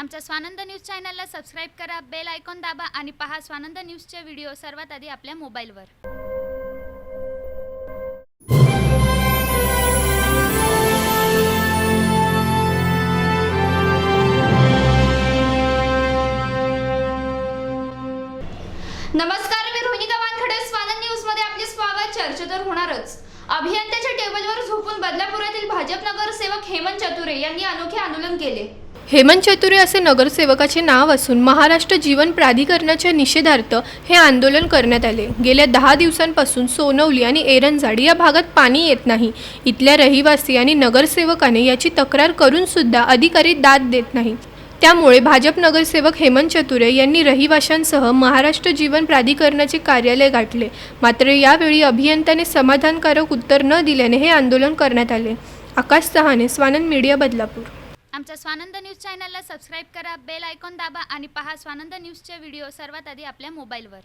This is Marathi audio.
आमच्या स्वानंद न्यूज चॅनलला सबस्क्राईब करा बेल आयकॉन दाबा आणि पहा स्वानंद न्यूजचे व्हिडिओ सर्वात आधी आपल्या मोबाईलवर. नमस्कार मी रोहिणी गवानखडे स्वानंद न्यूजमध्ये आपले स्वागत. चर्चेतर होणारच. अभियंत्याच्या टेबलवर झोपून बदलापुरातील भाजप हेमंत चतुरे यांनी अनोखे आंदोलन केले. हेमंत चतुरे असे नगरसेवकाचे नाव असून महाराष्ट्र जीवन प्राधिकरणाच्या निषेधार्थ हे आंदोलन करण्यात आले. गेल्या दहा दिवसांपासून सोनवली आणि एरंजाड या भागात पाणी येत नाही. इथल्या रहिवासी आणि नगरसेवकाने याची तक्रार करूनसुद्धा अधिकारी दाद देत नाहीत. त्यामुळे भाजप नगरसेवक हेमंत चतुरे यांनी रहिवाशांसह महाराष्ट्र जीवन प्राधिकरणाचे कार्यालय गाठले. मात्र यावेळी अभियंत्याने समाधानकारक उत्तर न दिल्याने हे आंदोलन करण्यात आले. आकाश सहाने स्वानंद मीडिया बदलापूर. आमच्या स्वानंद न्यूज चॅनलला सबस्क्राईब करा बेल आयकॉन दाबा आणि पहा स्वानंद न्यूजचे व्हिडिओ सर्वात आधी आपल्या मोबाईलवर.